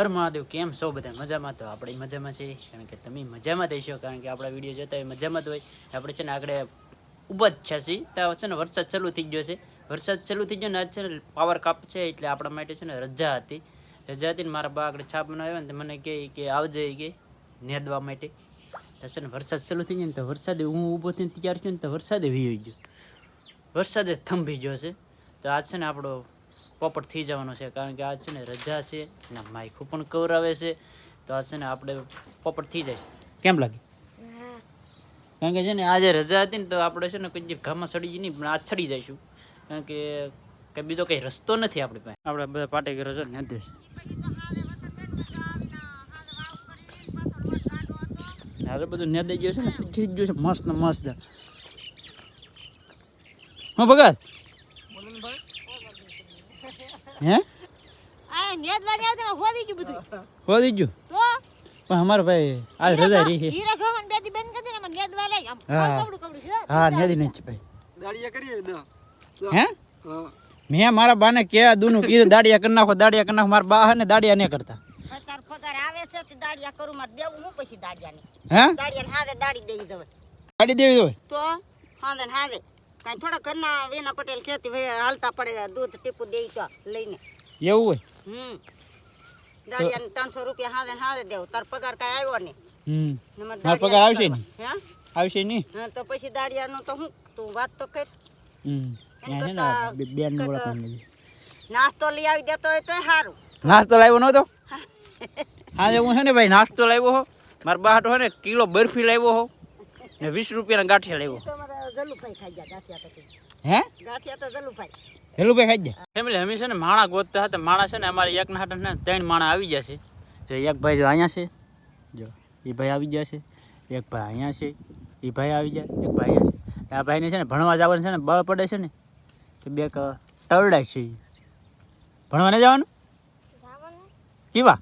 હર મહાદેવ, કેમ છો? બધા મજામાં? તો આપણે મજામાં છીએ. કારણ કે તમે મજામાં થઈશો કારણ કે આપણા વીડિયો જોતા હોય, મજામાં જ હોય. આપણે છે ને આગળ ઊભા જ છે છીએ. ત્યાં છે ને વરસાદ ચાલુ થઈ ગયો છે. વરસાદ ચાલુ થઈ ગયો ને આજ છે ને પાવર કાપ છે એટલે આપણા માટે છે ને રજા હતી. રજા હતી ને મારા બા આગળ છાપ બનાવ્યો ને તો મને કહે કે આવજે કે નેદવા માટે. તો છે ને વરસાદ ચાલુ થઈ ગયો ને તો વરસાદે હું ઊભો થઈને તૈયાર થયો ને તો વરસાદે વી ગયો. વરસાદે થંભી ગયો છે. તો આજ છે ને આપણો પોપટ થઈ જવાનો છે, કારણ કે આજ છે ને રજા છે ને માઇકું પણ કવરાવે છે. તો આજ છે ને આપણે પોપટ થઈ જાય છે. કેમ લાગે? કારણ કે છે ને આજે રજા હતી ને તો આપણે છે ને કોઈ ઘામાં સડી જઈએ નહીં, પણ આજ સડી જઈશું. કારણ કે કંઈ બીજો કંઈ રસ્તો નથી આપણી પાસે. આપણે બધા પાટે કર્યો છે ને હારે બધું દઈ ગયો છે ને થઈ ગયું છે, મસ્ત મસ્ત. હા ભગત! હે? આ નેત આવતી ને હોદી ગયું બધું હોદી ગયું? તો? પણ અમારા ભાઈ આ રજા રહી છે. હીરા ઘાવન બેથી બેન કરી ને આમ હા. કબડું કબડું છે. હા નેદી નથી ભાઈ. દાડિયા કરીએ દો હે? મેં મારા બાને કે દૂનું કીધું દાડિયા કરી નાખો દાડિયા કરી નાખો. મારા બા હે ને દાડિયા નહીં કરતા. તાર પગાર આવે છે તે દાડિયા કરું માર દેવું હું પછી દાડિયા ને હે? દાડિયા ને હાથે દાડી દેવી દઉં દાડી દેવી હોય? તો? હાથે કાંઈ થોડા ઘરના વેના પટેલ ખેતી ભાઈ હાલતા પડે દૂધ ટીપું દે તો લઈને. એવું હોય? હમ. દાડિયાને ત્રણસો રૂપિયા ને હાથે દેવ. તાર પગાર કાંઈ આવ્યો ને હમ પગાર આવશે દાડિયા ને હે? આવશે નહીં? હા તો પછી દાડિયાનું તો હું? તું વાત તો કર. હમ. બેન નાસ્તો લઈ આવી દેતો હોય તોય સારું નાસ્તો લાવ્યો નહોતો હા. હું છે ને ભાઈ નાસ્તો લાવ્યો હો. મારા બા હાટો છે ને કિલો બરફી લાવ્યો હો. ને વીસ રૂપિયાના ગાંઠિયા લાવ્યો. જલુભાઈ ખાઈ ગયા ગાંઠિયા પછી હે? ગાંઠિયા તો જલુભાઈ. હેલુભાઈ ખાઈ જાય ફેમિલી અમે છે ને માણા ગોતતા હતા માણા છે ને અમારે એક ના ને ત્રણ માણા આવી ગયા છે. જો એક ભાઈ જો અહીંયા છે જો એ ભાઈ આવી ગયા છે એક ભાઈ અહીંયા છે એ ભાઈ આવી ગયા એક ભાઈ અહીંયા છે. આ ભાઈને છે ને ભણવા જવાનું છે ને બળ પડે છે ને કે બે ટરડાય છે. ભણવા નહીં જવાનું? કેવા?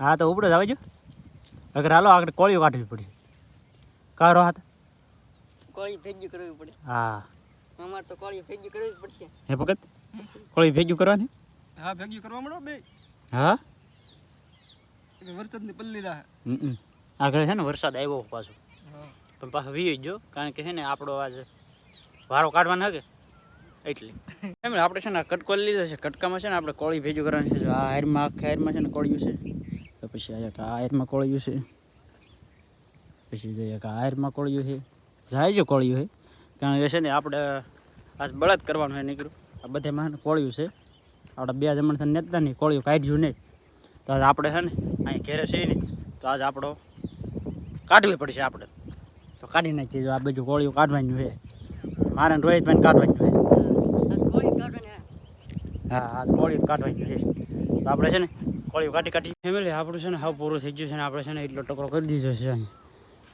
હા તો ઉપડો જ આવજો. અગર હાલો આગળ કોળીઓ કાઢવી પડી કારો હાથ. કોળી ભેજી કરવી પડે. હા. અમાર તો કોળી ભેજી કરવી પડશે. હે ભગત? કોળી ભેગું કરવાની? હા ભેગી કરવા મળો બે. હા? વરસાદની પલ્લી આગળ છે ને વરસાદ આવ્યો પાછો. હા. પણ પાછો વી ગયો કારણ કે છે ને આપણો આજે વારો કાઢવાનો હકે એટલે. એમ આપણે છે ને કટકો લીધો છે. કટકામાં છે ને આપણે કોળી ભેજું કરવાની છે. આ હારમાં આખા હારમાં છે ને કોળિયું છે. તો પછી આ આયરમાં હારમાં કોળિયું છે. પછી આ હારમાં કોળિયું છે. જાય જો કોળિયું છે કારણ કે છે ને આપણે આજ બળદ કરવાનું છે નીકળ્યું આ બધામાં માં કોળિયું છે. આપણે બે જમણ નેતા નહીં કોળિયું કાઢ્યું નહીં. તો આજ આપણે છે ને અહીં ઘેરે છે ને, તો આજ આપણો કાઢવી પડશે આપણે. તો કાઢી નાખીએ જો આ બીજું કોળિયું કાઢવાનું છે મારે ને રોહિતભાઈને કાઢવાનું છે હા, આજ કોળિયું કાઢવાનું છે તો આપણે છે ને કોળિયું કાઢી કાઢી ફેમિલી આપણું છે ને હાવ પૂરું થઈ ગયું છે ને આપણે છે ને એટલો ટકરો કરી દીધો છે આ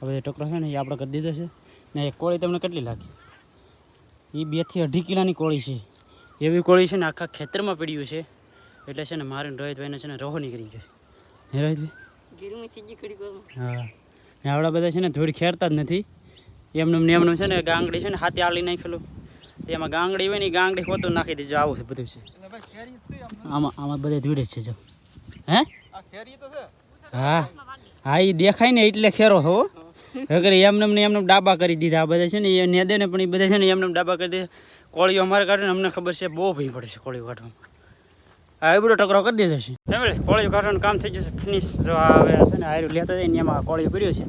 હવે ટકરો છે ને એ આપણે કરી દીધો છે. ને એ કોળી તમને કેટલી લાગી? એ બેથી અઢી કિલાની કોળી છે. એવી કોળી છે ને આખા ખેતરમાં પડ્યું છે. એટલે છે ને મારે રોહિતભાઈને છે ને રહો નીકળી ગયો. હે રોહિતભાઈ? હા. ને આવડા બધા છે ને ધૂળ ખેરતા જ નથી. એમનું ને એમનું છે ને ગાંગડી છે ને હાથે આલી નાખેલું. એમાં ગાંગડી હોય ને ગાંગડી હોતું નાખી દેજો આવું છે બધું છે. આમ આમાં બધે ધૂળે છે જો. હે? હા. હા એ દેખાય ને એટલે ખેરો હો. અગર એમને ને એમને ડાબા કરી દીધા. આ બધા છે ને એ નેદે ને પણ એ બધા છે ને એમને ડાબા કરી દે કોળીઓ અમારે કાઢે ને અમને ખબર છે, બહુ ભી પડે છે કોળીઓ કાઢવામાં હા એ બધો ટકરો કરી દીધો છે. ફેમિલી કોળીઓ કાઢવાનું કામ થઈ જશે. ફિનિશ જો આવે છે ને હાર્યું લેતા જાય ને એમાં કોળીઓ કર્યો છે.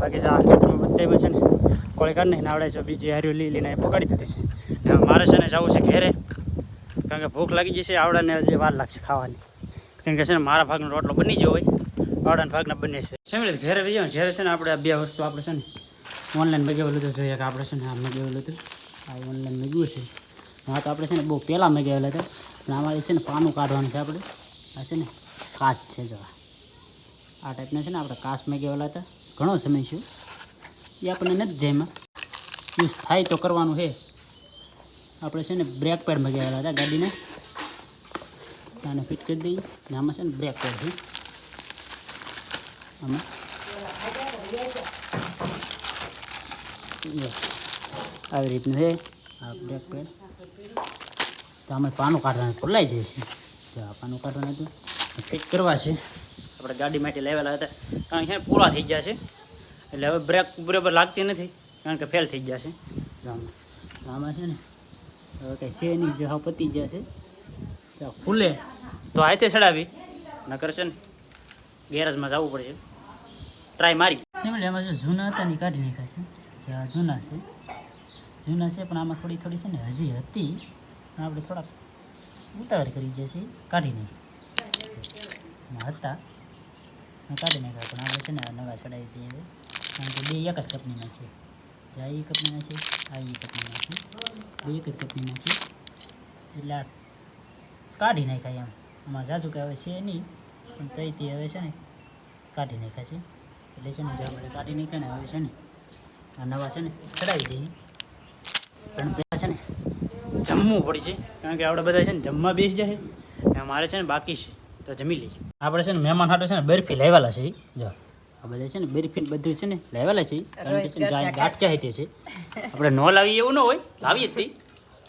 બાકી આ ખેતરમાં બધામાં છે ને, કોળી કાઢ નહીં આવડે છે, બીજી હાર્યું લઈ લઈને પકડી દીધી છે. મારે છે ને જવું છે ઘેરે. કારણ કે ભૂખ લાગી જશે આવડાને હજી વાર લાગશે ખાવાની. કેમ કે છે ને મારા ભાગનો રોટલો બની ગયો હોય. આવડાના ભાગના બને છે. ફેમિલી ઘરે ને ઘરે છે ને આપણે આ બે વસ્તુ આપણે છે ને ઓનલાઈન મગાવેલું હતું જોઈએ કે આપણે છે ને આ મગાવેલું હતું આ ઓનલાઈન મગ્યું છે. હા તો આપણે છે ને બહુ પહેલાં મગાવેલા હતા. પણ આમાં છે ને પાનું કાઢવાનું છે આપણે. આ છે ને કાચ છે જો આ. ટાઈપના છે ને આપણે કાચ મગાવેલા હતા. ઘણો સમય છે એ આપણને નથી જેમાં યુઝ થાય તો કરવાનું છે. આપણે છે ને બ્રેક પેડ મગાવેલા હતા ગાડીને. આને ફિટ કરી દઈએ. ને આમાં છે ને બ્રેક પેડ છે. આમાં આવી રીતનું છે. આ બ્રેક પેડ તો આમાં પાનું કાઢવાનું ભૂલાઈ જાય છે. જો આ પાનું કાઢવાનું હતું કંઈક કરવા છે. આપણે ગાડી માટે લેવેલા હતા. કારણ કે પૂરા થઈ ગયા છે. એટલે હવે બ્રેક બરાબર લાગતી નથી. કારણ કે ફેલ થઈ ગયા છે. આમાં. છે ને હવે કંઈ છે નહીં. જો પતી ગયા છે. તો ખુલે. તો હાથે ચડાવી. નકર છે ને ગેરેજમાં જવું પડશે ટ્રાય મારી. એમાં જે જૂના હતા ને કાઢી નાખ્યા છે. જે આ જૂના છે. જૂના છે પણ આમાં થોડી થોડી છે ને હજી હતી. પણ આપણે થોડાક ઉતાવળ કરી ગયા છીએ. કાઢી નાખી હતા. કાઢી નાખ્યા પણ આપણે છે ને નવા ચડાવી દઈએ. કારણ કે બે એક જ કંપનીના છે. જે આ એ કંપનીના છે, આ એ કંપનીના છે. બે એક જ કંપનીના છે. એટલે આ કાઢી નાખ્યા એમ. આમાં જાજુ હવે છે નહીં. પણ તઈ તે હવે છે ને કાઢી નાખ્યા છે એટલે છે ને જો આપણે કાઢી નાખ્યા ને હવે છે ને આ નવા છે ને ચડાવી દઈએ પણ પહેલાં છે ને જમવું પડશે કારણ કે આપણે બધા છે ને જમવા બેસી જશે ને મારે છે ને બાકી છે તો જમી લઈએ આપણે છે ને મહેમાન હાટો છે ને બરફી લાવેલા છે. જો આ બધા છે ને બરફી બધું છે ને લાવેલા છે કારણ કે છે ને ગાંઠ તે છે આપણે ન લાવીએ એવું ન હોય લાવીએ જ નહીં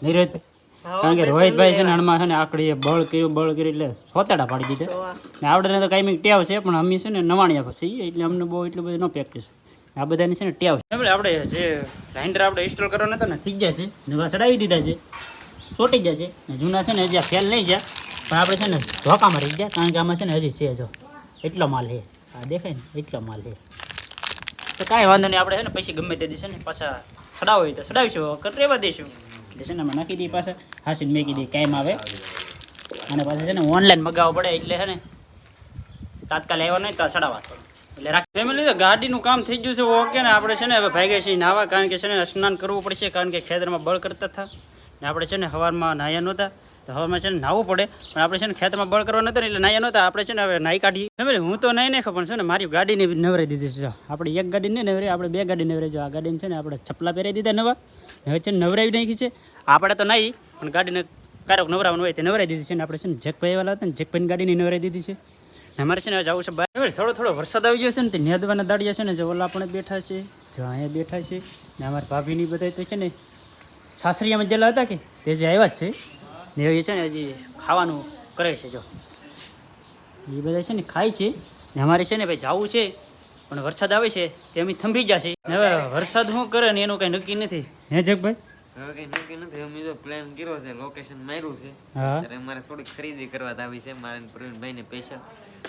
નહીં કારણ કે રોહિતભાઈ છે ને હણમાં છે ને આકડી બળ કર્યું બળ કર્યું એટલે સોતાડા પાડી દીધા. ને આપણે તો કાંઈ ટેવ છે પણ અમે છે ને નવાણિયા પછી એટલે અમને બહુ એટલું બધું ન પ્રેક્ટિસ આ બધાની છે ને ટેવ છે. આપણે જે ગ્રાઇન્ડર આપણે ઇન્સ્ટોલ કરવાના હતા ને થઈ ગયા છે. નવા ચડાવી દીધા છે. ચોટી ગયા છે. ને જૂના છે ને હજી ફેલ નહીં ગયા પણ આપણે છે ને ધોકામાં રહી ગયા કારણ કે આમાં છે ને હજી છે જો. એટલો માલ છે. આ દેખાય ને એટલો માલ છે. તો કાંઈ વાંધો નહીં આપણે છે ને પૈસા ગમે તે દેશે ને પાછા ચડાવો હોય તો ચડાવીશું કરી રહેવા દઈશું. એટલે છે ને અમે નાખી દઈએ પાછા. હાસીને મેકી દે કાયમ આવે અને પાછું છે ને ઓનલાઈન મગાવવું પડે એટલે છે ને તાત્કાલ આવ્યો નહીં તો ચડાવવા એટલે રાખી ફેમિલી તો ગાડીનું કામ થઈ ગયું છે ઓકે ને આપણે છે ને હવે ભાગ્યા છીએ નાવા કારણ કે છે ને સ્નાન કરવું પડશે કારણ કે ખેતરમાં બળ કરતા હતા ને આપણે છે ને સવારમાં નાહ્યા નહોતા તો હવામાં છે ને નાહવું પડે પણ આપણે છે ને ખેતરમાં બળ કરવા નહોતા એટલે નાહ્યા નહોતા આપણે છે ને હવે નાહી કાઢી ફેમિલી હું તો નહીં નાખો પણ છે ને મારી ગાડીને નવરાઈ દીધી છે આપણે એક ગાડી નહીં આપણે બે ગાડી નવરાઈ જો આ ગાડીને છે ને આપણે ચપલા પહેરાવી દીધા નવા હવે છે ને નવરાવી નાખી છે આપણે તો નહીં પણ ગાડીને કારક નવરાવાનું હોય તે નવરાઈ દીધી છે ને આપણે છે ને જેકભાઈ વાળા હતા ને જેકભાઈની ગાડીની નવરાઈ દીધી છે. અમારે છે ને જવું છે બહાર. થોડો થોડો વરસાદ આવી ગયો છે ને તે નેદવાના દાડિયા છે ને જે ઓલા પણ બેઠા છે, જો અહીંયા બેઠા છે. ને અમારા ભાભીની બધા તો છે ને સાસરીયામાં જેલા હતા કે તે જે આવ્યા જ છે. ને એ છે ને હજી ખાવાનું કરે છે જો. એ બધા છે ને ખાય છે. ને અમારે છે ને ભાઈ જવું છે, પણ વરસાદ આવે છે, તે અમે થંભી છે હવે વરસાદ શું કરે ને એનું કંઈ નક્કી નથી. હે જગભાઈ? હવે કઈ નક્કી નથી. અમે જો પ્લાન કર્યો છે લોકેશન માર્યું છે. ત્યારે અમારે થોડીક ખરીદી કરવા આવી છે. મારે પ્રવીણભાઈ ને સ્પેશિયલ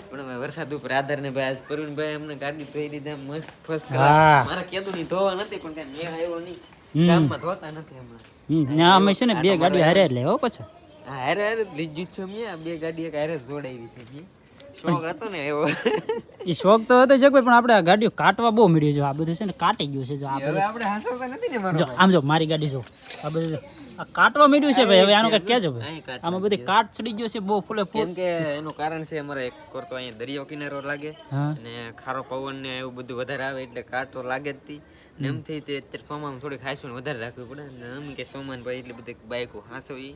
પણ હવે વરસાદ ઉપર આધાર ને ભાઈ આજ પ્રવીણભાઈ અમને ગાડી ધોઈ દીધા મસ્ત ફર્સ્ટ ક્લાસ મારા કેદું નહીં ધોવા નથી પણ કઈ મેળ આવ્યો નહીં. ગામમાં ધોતા નથી હમ, અમે છે ને બે ગાડી હારે લેવો પછી. હારે હારે લીધું છે મેં બે ગાડી એક હારે જોડાવી છે. શોખ હતો ને એવો. એ શોખ તો હતો જગભાઈ પણ આપણે આ ગાડીઓ કાટવા બહુ મળ્યું છે. આ બધું છે ને કાટી ગયું છે જો આ હવે આપણે હાંસવતા નથી ને મારો આમ જો મારી ગાડી જો. આ બધું આ કાટવા મળ્યું છે ભાઈ હવે આનું કંઈક કહેજો ભાઈ. આમાં બધી કાટ ચડી ગયો છે બહુ ફૂલે ફૂલ. કેમ કે એનું કારણ છે અમારે એક કોર તો અહીંયા દરિયો કિનારો લાગે. અને ખારો પવન ને એવું બધું વધારે આવે એટલે કાટ તો લાગે જ તી. ને એમથી તે અત્યારે સોમામાં થોડીક વધારે રાખવી પડે. ને અમે કે સોમાન ભાઈ એટલી બધી બાઈકો હાંસવી.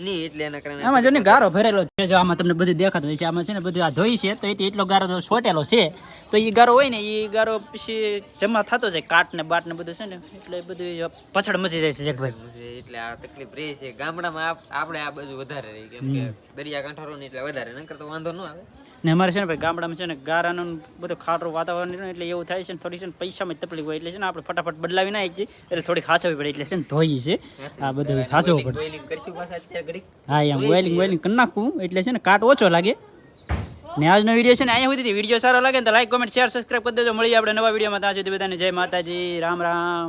નહીં એટલે એના કારણે આમાં જો ને ગારો ભરેલો છે જો આમાં તમને બધું દેખાતું હોય છે આમાં છે ને બધું આ ધોઈ છે તો એટલો ગારો તો સોટેલો છે. તો એ ગારો હોય ને એ ગારો પછી જમા થતો જાય કાટ ને બાટ ને બધું છે ને એટલે બધું પછડ મચી જાય છે જગભાઈ. એટલે આ તકલીફ રહી છે. ગામડામાં આપ- આપણે આ બધું વધારે રહી કેમ કે દરિયા કાંઠારો ને એટલે વધારે નકર તો વાંધો ન આવે. ને અમારે છે ને ભાઈ ગામડામાં છે ને ગારાનું બધું ખારું વાતાવરણ ને એટલે એવું થાય છે ને થોડી છે ને પૈસામાં તકલીફ હોય એટલે છે ને આપણે ફટાફટ બદલાવી નાખીએ એટલે થોડી ખાસવી પડે એટલે છે ને ધોઈ છે આ બધું ખાસવું પડે. બોઇલિંગ હા એમ ઓઇલિંગ ઓઇલિંગ કરી નાખવું એટલે છે ને કાટ ઓછો લાગે. ને આજનો વીડિયો છે ને અહીંયા સુધી વીડિયો સારો લાગે ને તો લાઈક કોમેન્ટ શેર સબસ્ક્રાઈબ કરી દેજો. મળીએ આપણે નવા વિડીયોમાં ત્યાં સુધી બધાને જય માતાજી. રામ રામ.